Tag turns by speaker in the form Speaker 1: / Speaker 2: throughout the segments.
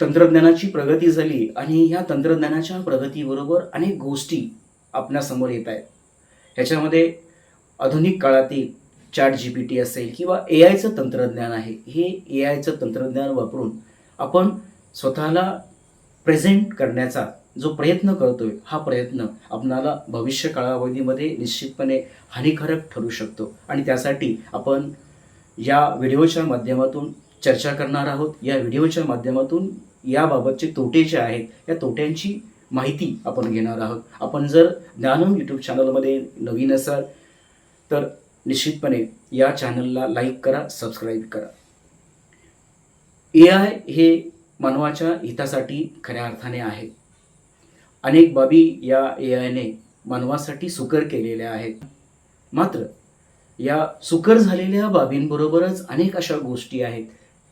Speaker 1: तंत्रज्ञानाची प्रगती झाली आणि ह्या तंत्रज्ञानाच्या प्रगतीबरोबर अनेक गोष्टी आपणासमोर येत आहेत. ह्याच्यामध्ये आधुनिक काळातील चॅट जी पी टी असेल किंवा ए आयचं तंत्रज्ञान आहे हे ए आयचं तंत्रज्ञान वापरून आपण स्वतःला प्रेझेंट करण्याचा जो प्रयत्न करतोय हा प्रयत्न आपणाला भविष्य कालावधीमध्ये निश्चितपणे हानिकारक ठरू शकतो. आणि त्यासाठी आपण या व्हिडिओच्या माध्यमातून चर्चा करणार आहोत. या व्हिडिओच्या माध्यमातून याबाबतचे तोटे जे आहेत या तोट्यांची माहिती आपण घेणार आहोत. आपण जर ज्ञानम यूट्यूब चॅनलमध्ये नवीन असाल तर निश्चितपणे या चॅनलला लाईक करा सबस्क्राईब करा. ए आय हे मानवाच्या हितासाठी खऱ्या अर्थाने आहे. अनेक बाबी या ए आयने मानवासाठी सुकर केलेल्या आहेत. मात्र या सुकर झालेल्या बाबींबरोबरच अनेक अशा गोष्टी आहेत.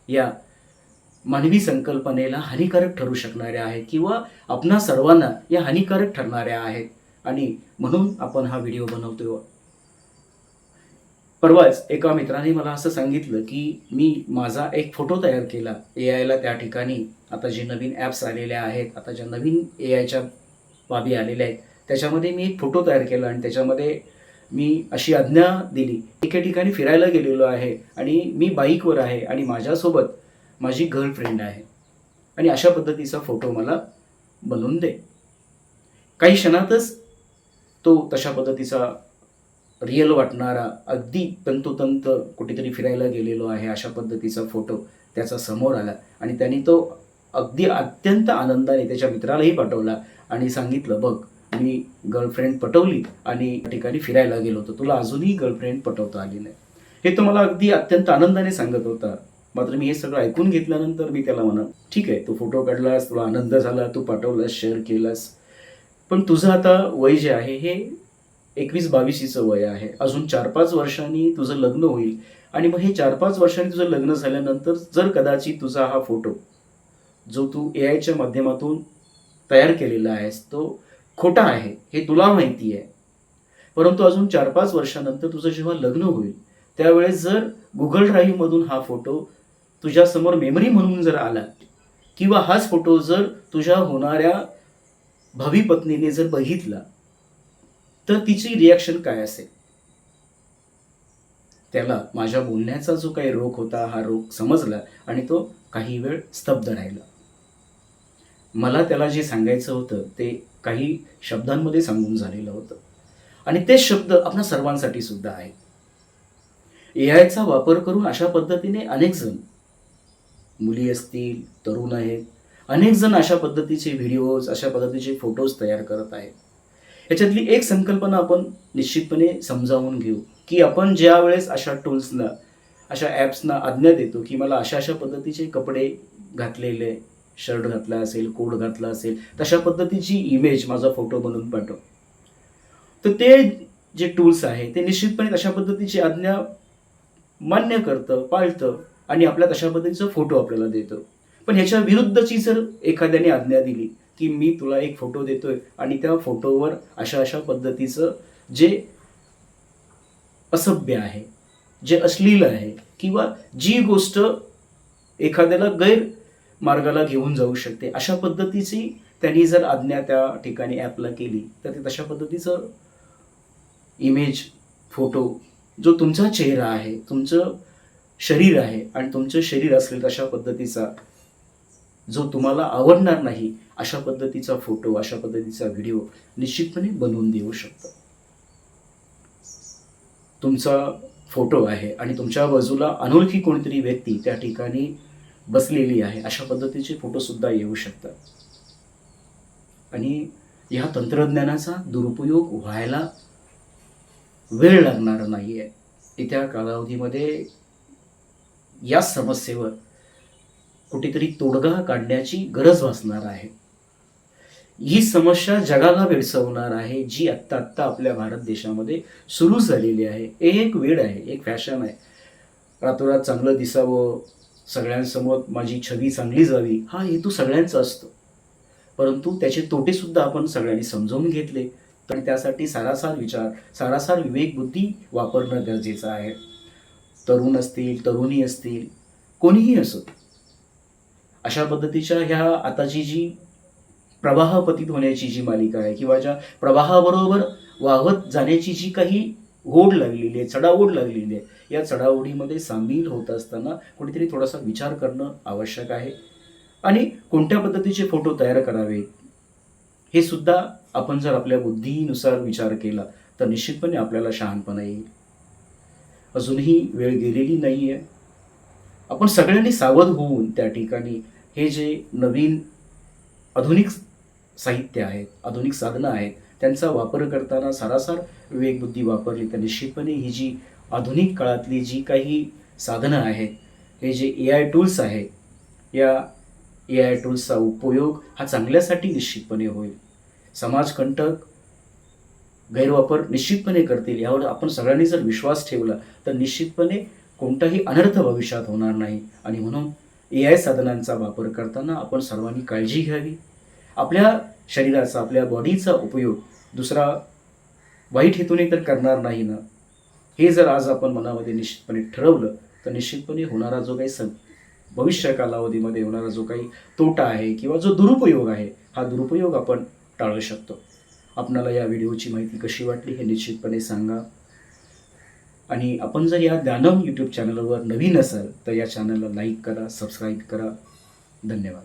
Speaker 1: या मानवी संकल्पनेला हानिकारक ठरू शकणाऱ्या आहेत किंवा आपणा सर्वांना या हानिकारक ठरणाऱ्या आहेत. आणि म्हणून आपण हा व्हिडिओ बनवतोय. परवाच एका मित्राने मला असं सांगितलं की मी माझा एक फोटो तयार केला ए आयला त्या ठिकाणी. आता जे नवीन ॲप्स आलेल्या आहेत आता ज्या नवीन ए आयच्या बाबी आलेल्या आहेत त्याच्यामध्ये मी एक फोटो तयार केला आणि त्याच्यामध्ये मी अशी आज्ञा दिली. एके ठिकाणी फिरायला गेलेलो आहे आणि मी बाईकवर आहे आणि माझ्यासोबत माझी गर्लफ्रेंड आहे. आणि अशा पद्धतीचा फोटो मला बनवून दे. काही क्षणातच तो तशा पद्धतीचा रिअल वाटणारा अगदी तंतोतंत कुठेतरी फिरायला गेलेलो आहे अशा पद्धतीचा फोटो त्याचा समोर आला. आणि त्यांनी तो अगदी अत्यंत आनंदाने त्याच्या मित्रालाही पाठवला आणि सांगितलं बघ मी गर्लफ्रेंड पटवली आणि त्या ठिकाणी फिरायला गेलो होतो. तुला अजूनही गर्लफ्रेंड पटवता आली नाही. हे तो मला अगदी अत्यंत आनंदाने सांगत होता. मात्र मी हे सगळं ऐकून घेतल्यानंतर मी त्याला म्हणा ठीक आहे तू फोटो काढलास तुला आनंद झाला तू पाठवलास शेअर केलास. पण तुझं आता वय जे आहे हे एकवीस बावीसीचं वय आहे. अजून चार पाच वर्षांनी तुझं लग्न होईल. आणि मग हे चार पाच वर्षांनी तुझं लग्न झाल्यानंतर जर कदाचित तुझा हा फोटो जो तू ए आयच्या माध्यमातून तयार केलेला आहेस तो खोटा आहे हे तुला माहिती आहे. परंतु अजून चार पाच वर्षानंतर तुझं जेव्हा लग्न होईल त्यावेळेस जर गुगल ड्राईव्हमधून हा फोटो तुझ्यासमोर मेमरी म्हणून जर आला किंवा हाच फोटो जर तुझ्या होणाऱ्या भावी पत्नीने जर बघितला तर तिची रिॲक्शन काय असेल? त्याला माझ्या बोलण्याचा जो काही रोग होता हा रोग समजला आणि तो काही वेळ स्तब्ध राहिला. मला त्याला जे सांगायचं होतं ते काही शब्दांमध्ये सांगून झालेलं होतं. आणि तेच शब्द आपल्या सर्वांसाठी सुद्धा आहे. ए आयचा वापर करून अशा पद्धतीने अनेक जण मुली असतील तरुण आहेत अनेक जण अशा पद्धतीचे व्हिडिओज अशा पद्धतीचे फोटोज तयार करत आहेत. याच्यातली एक संकल्पना आपण निश्चितपणे समजावून घेऊ की आपण ज्या वेळेस अशा टूल्सना अशा ॲप्सना आज्ञा देतो की मला अशा अशा पद्धतीचे कपडे घातलेले शर्ट घातला असेल कोट घातला असेल तशा पद्धतीची इमेज माझा फोटो बनवून पाठव. तर ते जे टूल्स आहे ते निश्चितपणे तशा पद्धतीची आज्ञा मान्य करतं पाळतं आणि आपल्या तशा पद्धतीचा फोटो आपल्याला देतं. पण ह्याच्या विरुद्धची जर एखाद्याने आज्ञा दिली की मी तुला एक फोटो देतोय आणि त्या फोटोवर अशा अशा पद्धतीचं जे असभ्य आहे जे अश्लील आहे किंवा जी गोष्ट एखाद्याला गैर मार्गाला घेऊन जाऊ शकते. अशा पद्धतीची त्यांनी जर आज्ञा त्या ठिकाणी ॲपला केली तर ते तशा पद्धतीचं इमेज फोटो जो तुमचा चेहरा आहे तुमचं शरीर आहे आणि तुमचं शरीर असेल तशा पद्धतीचा जो तुम्हाला आवडणार नाही अशा पद्धतीचा फोटो अशा पद्धतीचा व्हिडिओ निश्चितपणे बनवून देऊ शकतो. तुमचा फोटो आहे आणि तुमच्या बाजूला अनोळखी कोणतरी व्यक्ती त्या ठिकाणी बसलेली आहे अशा पद्धतीचे फोटोसुद्धा येऊ शकतात. आणि ह्या तंत्रज्ञानाचा दुरुपयोग व्हायला वेळ लागणार नाही आहे येत्या कालावधीमध्ये या समस्येवर कुठेतरी तोडगा काढण्याची गरज भासणार आहे. ही समस्या जगाला भेडसवणार आहे जी आत्ता आत्ता आपल्या भारत देशामध्ये सुरू झालेली आहे. हे एक वेळ आहे एक फॅशन आहे. रातोरात चांगलं दिसावं सगळ्यांसमोर माझी छवी चांगली जावी हा हेतू सगळ्यांचा असतो. परंतु त्याचे तोटेसुद्धा आपण सगळ्यांनी समजावून घेतले. तर त्यासाठी सारासार विचार सारासार विवेकबुद्धी वापरणं गरजेचं आहे. तरुण असतील तरुणी असतील कोणीही असो. अशा पद्धतीच्या ह्या आताची जी प्रवाहपतीत होण्याची जी मालिका आहे किंवा ज्या प्रवाहाबरोबर वाहत जाण्याची जी काही ओढ लागलेली आहे चढाओढ लागलेली आहे. या चढाओढीमध्ये सामील होत असताना कुठेतरी थोडासा विचार करणं आवश्यक आहे. आणि कोणत्या पद्धतीचे फोटो तयार करावे हे सुद्धा आपण जर आपल्या बुद्धीनुसार विचार केला तर निश्चितपणे आपल्याला शहाणपणा येईल. अजूनही वेळ गेलेली नाही आहे आपण सगळ्यांनी सावध होऊन त्या ठिकाणी हे जे नवीन आधुनिक साहित्य आहेत आधुनिक साधनं आहेत त्यांचा वापर करताना सारासार विवेकबुद्धी वापरली. तर निश्चितपणे ही जी आधुनिक काळातली जी काही साधनं आहेत हे जे ए आय टूल्स आहे या ए आय टूल्सचा उपयोग हा चांगल्यासाठी निश्चितपणे होईल. समाजकंटक गैरवापर निश्चितपणे करतील यावर आपण सगळ्यांनी जर विश्वास ठेवला तर निश्चितपणे कोणताही अनर्थ भविष्यात होणार नाही. आणि म्हणून ए आय साधनांचा वापर करताना आपण सर्वांनी काळजी घ्यावी. आपल्या शरीराचा आपल्या बॉडीचा उपयोग दुसरा वाईट हेतूने तर करणार नाही ना? हे जर आज आपण मनामध्ये निश्चितपणे ठरवलं तर निश्चितपणे होणारा जो काही स भविष्य कालावधीमध्ये होणारा जो काही तोटा आहे किंवा जो दुरुपयोग आहे हा दुरुपयोग आपण टाळू शकतो. आपणाला या व्हिडिओची माहिती कशी वाटली हे निश्चितपणे सांगा. आणि आपण जर या ज्ञानम यूट्यूब चॅनलवर नवीन असाल तर या चॅनलला लाईक करा सबस्क्राईब करा. धन्यवाद.